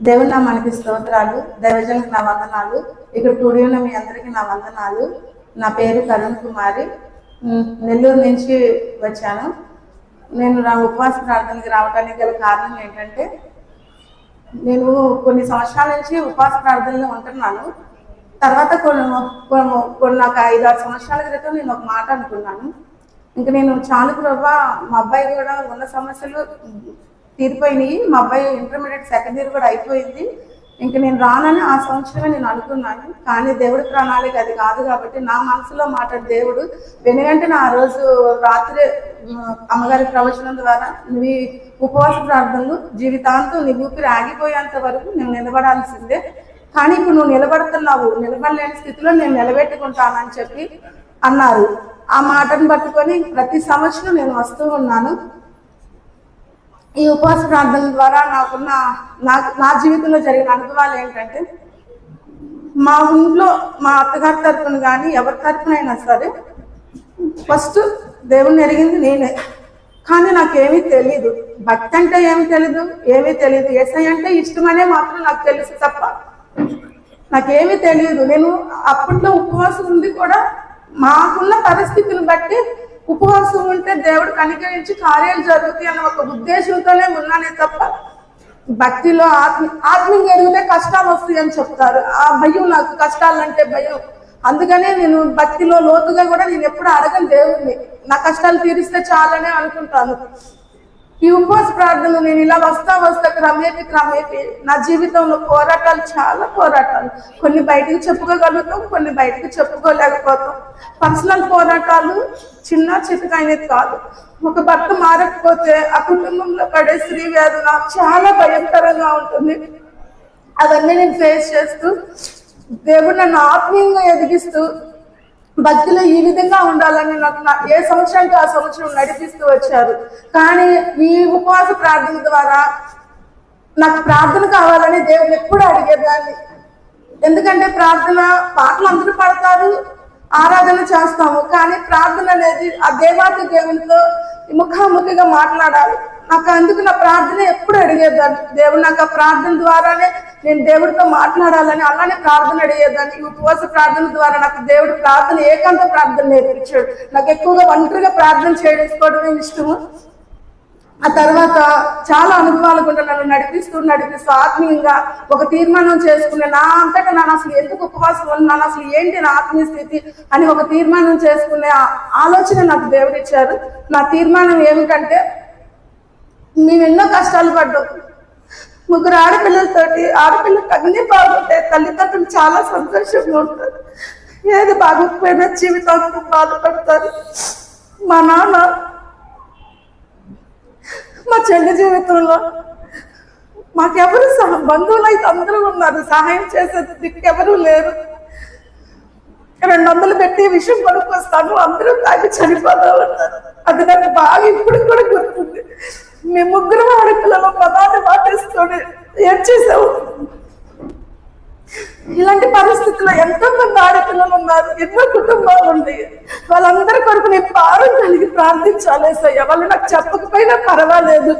దేవుని నా మనకి స్తోత్రాలు దైవజనకు నా వందనాలు. ఇక్కడ స్టూడియోలో మీ అందరికీ నా వందనాలు. నా పేరు కరుణ్ కుమారి. నెల్లూరు నుంచి వచ్చాను. నేను నా ఉపవాస ప్రార్థనకి రావడానికి గల కారణం ఏంటంటే నేను కొన్ని సంవత్సరాల నుంచి ఉపవాస ప్రార్థనలో ఉంటున్నాను. తర్వాత కొన్ని కొన్ని నాకు ఐదు ఆరు సంవత్సరాల క్రితం నేను ఒక మాట అనుకున్నాను. ఇంక నేను చాలు ప్రభా మా అబ్బాయి కూడా ఉన్న సమస్యలు తీరిపోయినాయి. మా అబ్బాయి ఇంటర్మీడియట్ సెకండ్ ఇయర్ కూడా అయిపోయింది. ఇంక నేను రానని ఆ సంవత్సరమే నేను అనుకున్నాను. కానీ దేవుడి ప్రణాళిక అది కాదు కాబట్టి నా మనసులో మాట దేవుడు వెనుకంటే ఆ రోజు రాత్రి అమ్మగారి ప్రవచనం ద్వారా నువ్వు ఉపవాస ప్రార్థనలు జీవితాంతం నీ ఊపిరి ఆగిపోయేంత వరకు నేను నిలబడాల్సిందే. కానీ ఇప్పుడు నువ్వు నిలబడుతున్నావు నిలబడలేని స్థితిలో నేను నిలబెట్టుకుంటానని చెప్పి అన్నారు. ఆ మాటను పట్టుకొని ప్రతి సంవత్సరం నేను వస్తూ ఉన్నాను. ఈ ఉపవాస ప్రార్థన ద్వారా నాకున్న నా నా జీవితంలో జరిగిన అనుభవాలు ఏంటంటే మా ఇంట్లో మా అత్తగారి తరఫున కానీ ఎవరి తరఫునైనా సరే ఫస్ట్ దేవుణ్ణి ఎరిగింది నేనే. కానీ నాకేమీ తెలియదు భక్తి అంటే ఏమి తెలీదు ఏమీ తెలియదు ఏసై అంటే ఇష్టమనే మాత్రం నాకు తెలుసు తప్ప. నాకేమీ తెలియదు నేను అప్పట్లో ఉపవాసం ఉంది కూడా మాకున్న పరిస్థితిని బట్టి ఉపవాసం ఉంటే దేవుడు కనికరించి కార్యాలు జరుగుతాయి అన్న ఒక ఉద్దేశంతోనే ఉన్నానే తప్ప భక్తిలో ఆత్మ ఆత్మీయ ఎదిగితే కష్టాలు వస్తాయి అని చెప్తారు. ఆ భయం నాకు కష్టాలంటే భయం. అందుకనే నేను భక్తిలో లోతుగా కూడా నేను ఎప్పుడు అడగను దేవుడిని నా కష్టాలు తీరిస్తే చాలనే అనుకుంటాను. ఈ ఉపవాస ప్రార్థనలు నేను ఇలా వస్తా వస్తా క్రమేపి క్రమేపి నా జీవితంలో పోరాటాలు చాలా పోరాటాలు. కొన్ని బయటకు చెప్పుకోగలుగుతాం కొన్ని బయటకు చెప్పుకోలేకపోతాం. పర్సనల్ పోరాటాలు చిన్న చితకైనది కాదు. ఒక భర్త మారకపోతే ఆ కుటుంబంలో పడే స్త్రీ వేదన చాలా భయంకరంగా ఉంటుంది. అవన్నీ నేను ఫేస్ చేస్తూ దేవుడు నన్ను ఆత్మీయంగా ఎదిగిస్తూ భక్తిలో ఈ విధంగా ఉండాలని నాకు ఏ సంవత్సరానికి ఆ సంవత్సరం నడిపిస్తూ వచ్చారు. కానీ ఈ ఉపవాస ప్రార్థన ద్వారా నాకు ప్రార్థన కావాలని దేవుడు ఎప్పుడు అడిగేదాన్ని. ఎందుకంటే ప్రార్థన పాటలు అందరూ పడతారు ఆరాధన చేస్తాము. కానీ ప్రార్థన అనేది ఆ దేవాతి దేవునితో ముఖాముఖిగా మాట్లాడాలి. నాకు అందుకు నా ప్రార్థన ఎప్పుడు అడిగేదాన్ని. దేవుడు నాకు ఆ ప్రార్థన ద్వారానే నేను దేవుడితో మాట్లాడాలని అలానే ప్రార్థన అడిగేదాన్ని. ఉపవాస ప్రార్థన ద్వారా నాకు దేవుడు ప్రార్థన ఏకాంత ప్రార్థన నేర్పించాడు. నాకు ఎక్కువగా ఒంటరిగా ప్రార్థన చేసుకోవడమే ఇష్టము? ఆ తర్వాత చాలా అనుభవాలు కూడా నన్ను నడిపిస్తూ నడిపిస్తూ ఆత్మీయంగా ఒక తీర్మానం చేసుకునే నా అంతటా నన్ను అసలు ఎందుకు ఉపవాసం ఉన్నాను అసలు ఏంటి నా ఆత్మీయ స్థితి అని ఒక తీర్మానం చేసుకునే ఆ ఆలోచన నాకు దేవుడిచ్చారు. నా తీర్మానం ఏమిటంటే మేము ఎన్నో కష్టాలు పడ్డాం. ముగ్గురు ఆడపిల్లలతోటి ఆడపిల్లకి అన్ని బాగుంటాయి. తల్లిదండ్రులు చాలా సంతోషంగా ఉంటారు. ఏది బాగోకపోయినా జీవితాంతం బాధపడతారు. మా నాన్న మా చెల్లి జీవితంలో మాకెవరు సహ బంధువులు అయితే అందరూ ఉన్నారు. సహాయం చేసేది దిక్కెవరూ లేరు. రెండు వందలు పెట్టి విషయం కొనుక్కొస్తాను. అందరూ తాగి చనిపోతా ఉన్నారు అది నాకు బాగా ఇప్పుడు కూడా గుర్తుంది. మీ ముగ్గురు ఆడపిల్లలు పదాన్ని మాటేసుకొని ఏం చేసావు ఇలాంటి పరిస్థితుల్లో ఎంతో మంది ఆడపిల్లలు ఉన్నారు ఎన్నో కుటుంబాలు ఉంది వాళ్ళందరి కొరకు నేను భారం కలిగి ప్రార్థించాలి సయ్య. వాళ్ళు నాకు చెప్పకపోయినా పర్వాలేదు.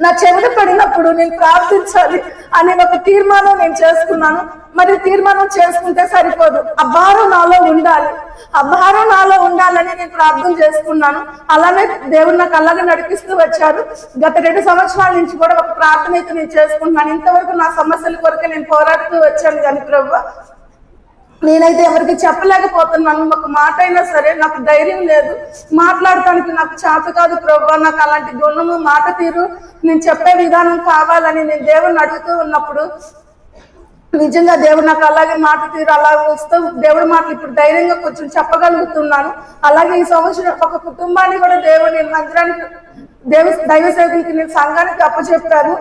నా చెవిన పడినప్పుడు నేను ప్రార్థించాలి. అనే ఒక తీర్మానం నేను చేసుకున్నాను. మరి తీర్మానం చేసుకుంటే సరిపోదు. ఆ భారం నాలో ఉండాలి. ఆ భారం నాలో ఉండాలని నేను ప్రార్థన చేసుకున్నాను. అలానే దేవుడు నాకు అలాగే నడిపిస్తూ వచ్చారు. గత రెండు సంవత్సరాల నుంచి కూడా ఒక ప్రార్థన అయితే నేను చేసుకుంటున్నాను. ఇంతవరకు నా సమస్యల కొరకే నేను పోరాడుతూ వచ్చాను కానీ ప్రభు. నేనైతే ఎవరికి చెప్పలేకపోతున్నాను ఒక మాట అయినా సరే నాకు ధైర్యం లేదు. మాట్లాడటానికి నాకు చేత కాదు ప్రభు. నాకు అలాంటి గుణము మాట తీరు నేను చెప్పే విధానం కావాలని నేను దేవుని అడుగుతూ ఉన్నప్పుడు నిజంగా దేవుడు నాకు అలాగే మాట తీరు అలా వస్తూ దేవుడి మాటలు ఇప్పుడు ధైర్యంగా కొంచెం చెప్పగలుగుతున్నాను. అలాగే ఈ సంవత్సరం ఒక కుటుంబాన్ని కూడా దేవుడు నేను మందిరానికి దేవ దైవ సేవకులకి నేను సంఘానికి అప్పచెప్పాను.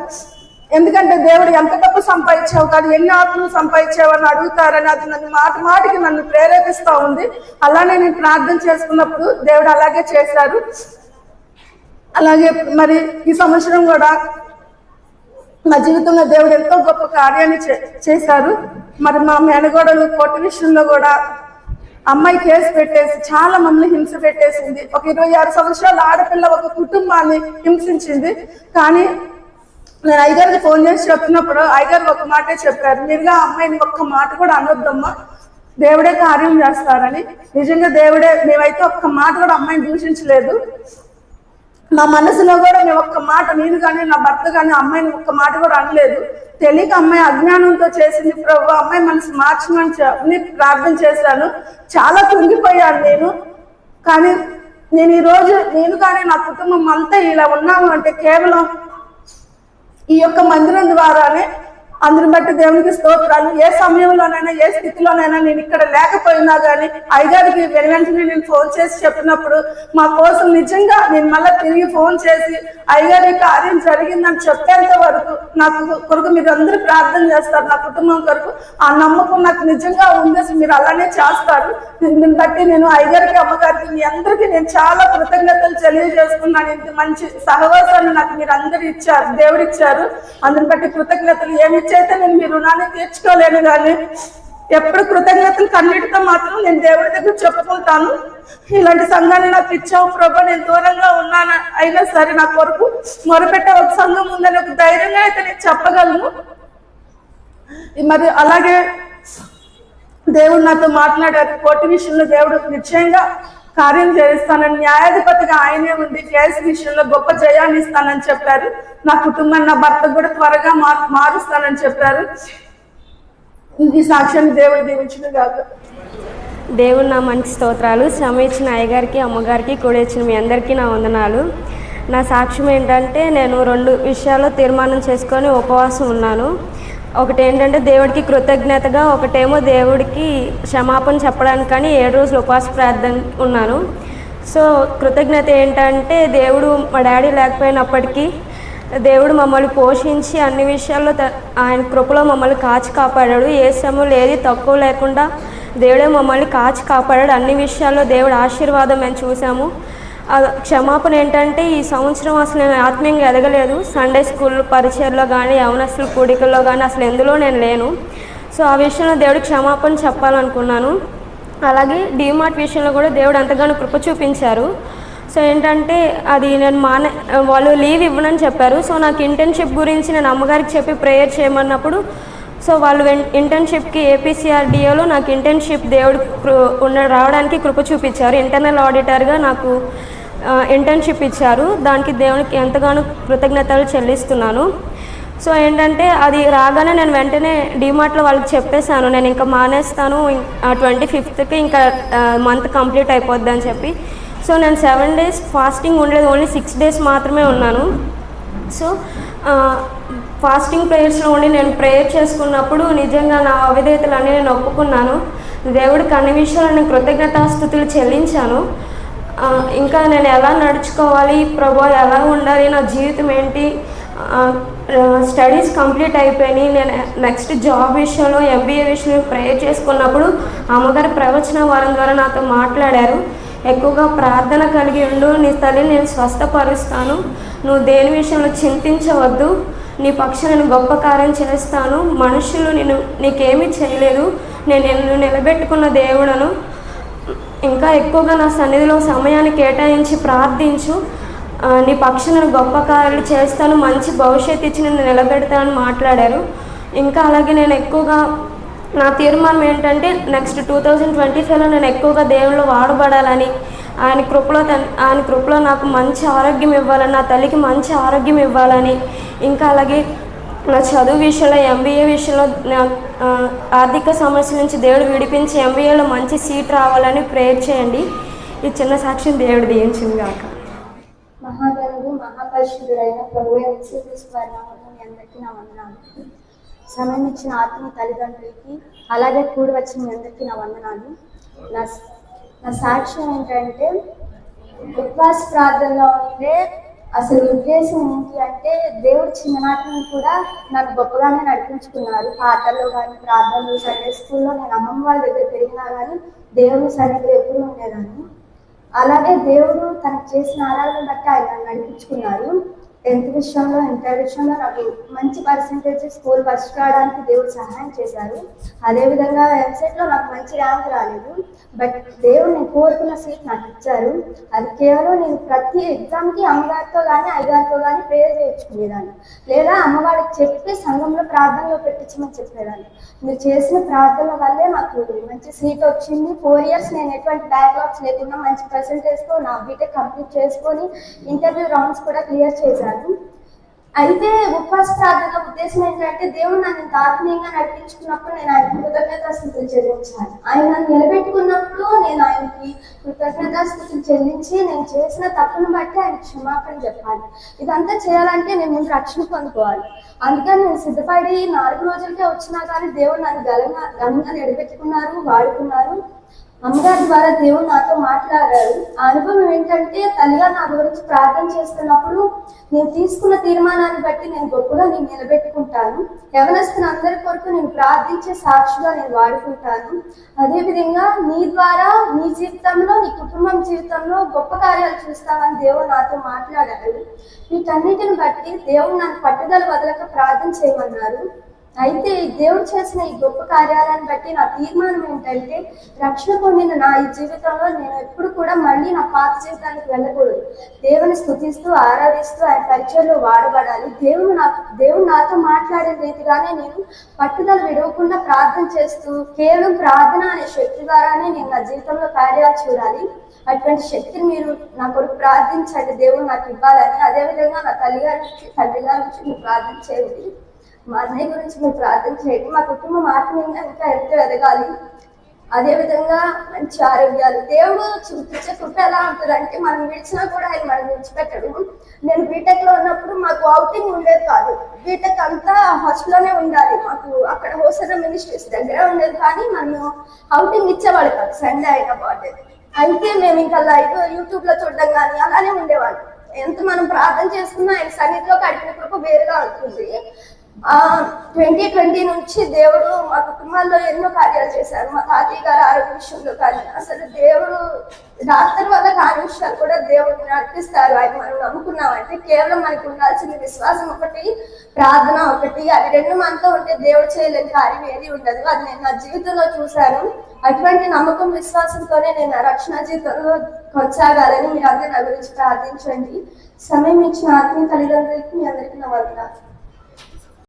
ఎందుకంటే దేవుడు ఎంత డబ్బు సంపాదించావు కాదు ఎన్ని ఆత్మలు సంపాదించావు అని అడుగుతారని అది నన్ను మాట మాటికి నన్ను ప్రేరేపిస్తూ ఉంది. అలానే నేను ప్రార్థన చేసుకున్నప్పుడు దేవుడు అలాగే చేశారు. అలాగే మరి ఈ సంవత్సరం కూడా మా జీవితంలో దేవుడు ఎంతో గొప్ప కార్యాన్ని చే- చేశారు. మరి మా మేనగోడలు కొట్టు విషయంలో కూడా అమ్మాయి కేసు పెట్టేసి చాలా మమ్మల్ని హింస పెట్టేసింది. ఒక ఇరవై ఆరు సంవత్సరాల ఆడపిల్ల ఒక కుటుంబాన్ని హింసించింది. కానీ నేను అయ్యగారికి ఫోన్ చేసి చెప్తున్నప్పుడు అయ్యగారు ఒక మాటే చెప్పారు. మీరుగా అమ్మాయిని ఒక్క మాట కూడా అనొద్దమ్మా. దేవుడే కార్యం చేస్తారని. నిజంగా దేవుడే మేమైతే ఒక్క మాట కూడా అమ్మాయిని దూషించలేదు. నా మనసులో కూడా మేము ఒక్క మాట నేను కానీ నా భర్త కానీ అమ్మాయిని ఒక్క మాట కూడా అనలేదు. తెలియక అమ్మాయి అజ్ఞానంతో చేసింది ప్రభు అమ్మాయి మనసు మార్చమని ప్రార్థన చేశాను. చాలా కృంగిపోయాను నేను. కానీ నేను ఈరోజు నేను కానీ నా కుటుంబం అంతా ఇలా ఉన్నాము అంటే కేవలం ఈ యొక్క మందిరం ద్వారానే అందుని బట్టి దేవునికి స్తోత్రాలు. ఏ సమయంలోనైనా ఏ స్థితిలోనైనా నేను ఇక్కడ లేకపోయినా కానీ అయ్యగారికి వెంటనే నేను ఫోన్ చేసి చెప్పినప్పుడు మా కోసం నిజంగా నేను మళ్ళీ తిరిగి ఫోన్ చేసి అయ్యగారి కార్యం జరిగిందని చెప్పేంత వరకు నాకు కొరకు మీరు అందరూ ప్రార్థన చేస్తారు. నా కుటుంబం కొరకు ఆ నమ్మకం నాకు నిజంగా ఉంది. మీరు అలానే చేస్తారు. దీన్ని బట్టి నేను అయ్యగారికి అమ్మగారికి మీ అందరికీ నేను చాలా కృతజ్ఞతలు తెలియజేస్తున్నాను. ఇంత మంచి సహవాసాన్ని నాకు మీరు అందరు ఇచ్చారు దేవుడు ఇచ్చారు అందుని బట్టి కృతజ్ఞతలు ఏమి చేత నేను మీ రుణాన్ని తీర్చుకోలేను కానీ ఎప్పుడు కృతజ్ఞతలు కన్నిటితో మాత్రం నేను దేవుడి దగ్గర చెప్పుకుంటాను. ఇలాంటి సంఘాన్ని నాకు ఇచ్చావు ప్రభా. నేను దూరంగా ఉన్నాను. అయినా సరే నా కొరకు మొరపెట్టే ఒక సంఘం ఉందని ఒక ధైర్యంగా అయితే నేను చెప్పగలను. మరి అలాగే దేవుడు నాతో మాట్లాడారు. కోటి విషయంలో దేవుడు నిశ్చయంగా కార్యం చేయిస్తానని న్యాయాధిపతిగా ఆయనే ఉంది కేసు విషయంలో గొప్ప జయాన్ని ఇస్తానని చెప్పారు. నా కుటుంబాన్ని నా భర్త కూడా త్వరగా మార్ మారుస్తానని చెప్పారు. ఈ సాక్ష్యాన్ని దేవుడు దీవించిన కాదు దేవుడు నా మంచి స్తోత్రాలు. శ్రమ ఇచ్చిన అయ్యగారికి అమ్మగారికి కూడా ఇచ్చిన మీ అందరికీ నా వందనాలు. నా సాక్ష్యం ఏంటంటే నేను రెండు విషయాల్లో తీర్మానం చేసుకొని ఉపవాసం ఉన్నాను. ఒకటి ఏంటంటే దేవుడికి కృతజ్ఞతగా ఒకటేమో దేవుడికి క్షమాపణ చెప్పడానికి కానీ ఏడు రోజులు ఉపవాస ప్రార్థన ఉన్నాను. సో కృతజ్ఞత ఏంటంటే దేవుడు మా డాడీ లేకపోయినప్పటికీ దేవుడు మమ్మల్ని పోషించి అన్ని విషయాల్లో ఆయన కృపలో మమ్మల్ని కాచి కాపాడాడు. ఏ శ్రమలు ఏది తక్కువ లేకుండా దేవుడే మమ్మల్ని కాచి కాపాడాడు. అన్ని విషయాల్లో దేవుడు ఆశీర్వాదం మేము చూసాము. క్షమాపణ ఏంటంటే ఈ సంవత్సరం అసలు నేను ఆత్మీయంగా ఎదగలేదు. సండే స్కూల్ పరిచయలో కానీ యవనస్తుల కూడికల్లో కానీ అసలు ఎందులో నేను లేను. సో ఆ విషయంలో దేవుడు క్షమాపణ చెప్పాలనుకున్నాను. అలాగే డీమార్ట్ విషయంలో కూడా దేవుడు ఎంతగానో కృప చూపించారు. సో ఏంటంటే అది నేను మానే వాళ్ళు లీవ్ ఇవ్వనని చెప్పారు. సో నాకు ఇంటర్న్షిప్ గురించి నేను అమ్మగారికి చెప్పి ప్రేయర్ చేయమన్నప్పుడు సో వాళ్ళు ఇంటర్న్షిప్కి ఏపీసీఆర్డిఏలో నాకు ఇంటర్న్షిప్ దేవుడు కృ ఉన్న రావడానికి కృప చూపించారు. ఇంటర్నల్ ఆడిటర్గా నాకు ఇంటర్న్షిప్ ఇచ్చారు. దానికి దేవునికి ఎంతగానో కృతజ్ఞతలు చెల్లిస్తున్నాను. సో ఏంటంటే అది రాగానే నేను వెంటనే డిమార్ట్లో వాళ్ళకి చెప్పేశాను. నేను ఇంకా మానేస్తాను. ట్వంటీ ఫిఫ్త్కి ఇంకా మంత్ కంప్లీట్ అయిపోద్ది అని చెప్పి. సో నేను సెవెన్ డేస్ ఫాస్టింగ్ ఉండేది. ఓన్లీ సిక్స్ డేస్ మాత్రమే ఉన్నాను. సో ఫాస్టింగ్ ప్రేయర్స్లో ఉండి నేను ప్రేయర్ చేసుకున్నప్పుడు నిజంగా నా అవిధేతలన్నీ నేను ఒప్పుకున్నాను. దేవుడికి అన్ని విషయాలు నేను కృతజ్ఞతాస్థుతులు చెల్లించాను. ఇంకా నేను ఎలా నడుచుకోవాలి? ప్రభు ఎలా ఉండాలి? నా జీవితం ఏంటి? స్టడీస్ కంప్లీట్ అయిపోయినాయి. నేను నెక్స్ట్ జాబ్ విషయంలో ఎంబీఏ విషయంలో ప్రేయర్ చేసుకున్నప్పుడు అమ్మగారి ప్రవచన వారం ద్వారా నాతో మాట్లాడారు. ఎక్కువగా ప్రార్థన కలిగి ఉండు. నీ తల్లిని నేను స్వస్థపరుస్తాను. నువ్వు దేని విషయంలో చింతించవద్దు. నీ పక్షం నేను గొప్ప కార్యం చేస్తాను. మనుషులు నేను నీకేమీ చేయలేదు. నేను నిన్ను నిలబెట్టుకున్న దేవుడను. ఇంకా ఎక్కువగా నా సన్నిధిలో సమయాన్ని కేటాయించి ప్రార్థించు. నీ పక్షులను గొప్ప కార్యాలు చేస్తాను మంచి భవిష్యత్తు ఇచ్చి నేను నిలబెడతానని మాట్లాడారు. ఇంకా అలాగే నేను ఎక్కువగా నా తీర్మానం ఏంటంటే నెక్స్ట్ టూ థౌజండ్ ట్వంటీ ఫైవ్లో నేను ఎక్కువగా దేవుళ్ళు వాడబడాలని ఆయన కృపలో తన ఆయన కృపలో నాకు మంచి ఆరోగ్యం ఇవ్వాలని నా తల్లికి మంచి ఆరోగ్యం ఇవ్వాలని ఇంకా అలాగే నా చదువు విషయంలో ఎంబీఏ విషయంలో నా ఆర్థిక సమస్య నుంచి దేవుడు విడిపించి ఎంబీఏలో మంచి సీట్ రావాలని ప్రేయర్ చేయండి. ఈ చిన్న సాక్ష్యం దేవుడు దీవించింది కాక మహాగణుడు మహాపరిశుద్ధుడైన ప్రభు అందరికీ నా వందనాలు. సమయం ఇచ్చిన ఆత్మ తల్లిదండ్రులకి అలాగే కూడి వచ్చిన మీ అందరికీ నా వందనాలు. నా నా సాక్ష్యం ఏంటంటే ఉపవాస ప్రార్థనలో ఉండే అసలు ఉద్దేశం ఏంటి అంటే దేవుడు చిన్ననాటి నుండి కూడా నన్ను గొప్పగానే నడిపించుకున్నారు. పాటల్లో కానీ ప్రార్థనలు సండే స్కూల్లో నేను అమ్మమ్మ వాళ్ళ దగ్గర పెరిగినా కానీ దేవుని సన్నిధిలో ఎప్పుడు ఉండేదాన్ని. అలాగే దేవుడు తనకు చేసిన ఆరాధన బట్టి ఆయన నడిపించుకున్నారు. టెన్త్ విషయంలో ఇంటర్ విషయంలో నాకు మంచి పర్సంటేజ్ స్కూల్ ఫస్ట్ రావడానికి దేవుడు సహాయం చేశారు. అదేవిధంగా ఎంసెట్లో నాకు మంచి ర్యాంక్ రాలేదు. బట్ దేవుడు నేను కోరుకున్న సీట్ నాకు ఇచ్చారు. అది కేవలం నేను ప్రతి ఎగ్జామ్కి అమ్మగారితో కానీ అయ్యగారితో కానీ ప్రేయర్ చేయించుకునేదాన్ని. లేదా అమ్మవారికి చెప్పి సంఘంలో ప్రార్థనలో పెట్టించమని చెప్పేదాన్ని. మీరు చేసిన ప్రార్థన వల్లే నాకు మంచి సీట్ వచ్చింది. ఫోర్ ఇయర్స్ నేను ఎటువంటి బ్యాక్లాగ్స్ లేకుండా మంచి పర్సంటేజ్తో నా బీటెక్ కంప్లీట్ చేసుకొని ఇంటర్వ్యూ రౌండ్స్ కూడా క్లియర్ చేశాను. అయితే ఉపవాస ప్రార్థన ఉద్దేశం ఏంటంటే దేవుడు నన్ను ఆత్మీయంగా నడిపించుకున్నప్పుడు నేను ఆయన కృతజ్ఞతాస్థుతులు చెల్లించాను ఆయన నిలబెట్టుకున్నప్పుడు నేను ఆయనకి కృతజ్ఞతాస్థుతులు చెల్లించి నేను చేసిన తప్పును బట్టి ఆయన క్షమాపణ చెప్పాలి. ఇదంతా చేయాలంటే నేను ముందు రక్షణ పొందుకోవాలి. అందుకని నేను సిద్ధపడి నాలుగు రోజులకే వచ్చినా కానీ దేవుడు నన్ను ఘనంగా ఘనంగా నిలబెట్టుకున్నారు వాడుకున్నారు. అమ్మగారి ద్వారా దేవుడు నాతో మాట్లాడారు. ఆ అనుభవం ఏంటంటే తల్లిగా నా గురించి ప్రార్థన చేస్తున్నప్పుడు నేను తీసుకున్న తీర్మానాన్ని బట్టి నేను గొప్పగా నేను నిలబెట్టుకుంటాను. ఎవరిస్తున్న అందరి కొరకు నేను ప్రార్థించే సాక్షిగా నేను వాడుకుంటాను. అదేవిధంగా నీ ద్వారా నీ జీవితంలో నీ కుటుంబం జీవితంలో గొప్ప కార్యాలు చూస్తామని దేవుడు నాతో మాట్లాడారు వీటన్నిటిని బట్టి దేవుడు నన్ను పట్టుదల వదలక ప్రార్థన చేయమన్నారు. అయితే దేవుడు చేసిన ఈ గొప్ప కార్యాలను బట్టి నా తీర్మానం ఏంటంటే రక్షణ పొందిన నా ఈ జీవితంలో నేను ఎప్పుడు కూడా మళ్ళీ నా పాత జీవితానికి వెళ్ళకూడదు. దేవుని స్థుతిస్తూ ఆరాధిస్తూ ఆయన పరిచయంలో వాడబడాలి. దేవుడు నాకు దేవుడు నాతో మాట్లాడే రీతిగానే నేను పట్టుదల విడవకుండా ప్రార్థన చేస్తూ కేవలం ప్రార్థన అనే శక్తి ద్వారానే నేను నా జీవితంలో కార్యాలు చూడాలి. అటువంటి శక్తిని మీరు నా కొరకు ప్రార్థించండి. దేవుడు నాకు ఇవ్వాలని. అదేవిధంగా నా తల్లిగారి నుంచి తండ్రి గారి నుంచి ప్రార్థన చేయండి. మా అన్నయ్య గురించి మీరు ప్రార్థన చేయండి. మా కుటుంబం ఆత్మీయంగా ఇంకా ఎంతో ఎదగాలి. అదేవిధంగా మంచి ఆరోగ్యాలు. దేవుడు చూపించే కృప ఎలా ఉంటుందంటే మనం విడిచినా కూడా ఆయన మనం విడిచిపెట్టడు. నేను బీటెక్లో ఉన్నప్పుడు మాకు అవుటింగ్ ఉండేది కాదు. బీటెక్ అంతా హాస్టల్లోనే ఉండాలి. మాకు అక్కడ హోసన మినిస్ట్రీస్ దగ్గర ఉండేది. కానీ మనం అవుటింగ్ ఇచ్చేవాళ్ళు కాదు. సండే అయిన బాగుండేది అయితే మేము ఇంకా లైవ్ యూట్యూబ్లో చూడడం కానీ అలానే ఉండేవాళ్ళం. ఎంత మనం ప్రార్థన చేసుకున్నా ఆయన సన్నిధిలో కడిగిన కృప వేరుగా ఉంటుంది. ట్వంటీ ట్వంటీ నుంచి దేవుడు మా కుటుంబాల్లో ఎన్నో కార్యాలు చేశారు. మా తాతయ్య గారు ఆరోగ్య విషయంలో కానీ అసలు దేవుడు డాక్టర్ వల్ల కాని విషయాలు కూడా దేవుడిని నడిపిస్తారు ఆయన మనం నమ్ముకున్నామంటే కేవలం మనకు ఉండాల్సిన విశ్వాసం ఒకటి ప్రార్థన ఒకటి. అవి రెండు మనతో ఉంటే దేవుడు చేయలేని కార్యం ఏది ఉండదు. అది నేను నా జీవితంలో చూశాను. అటువంటి నమ్మకం విశ్వాసంతోనే నేను రక్షణ జీవితంలో కొనసాగాలని మీరు అందరూ నా గురించి ప్రార్థించండి. సమయం ఇచ్చిన ఆత్మీయ తల్లిదండ్రులకి మీ అందరికీ నా వందనాలు.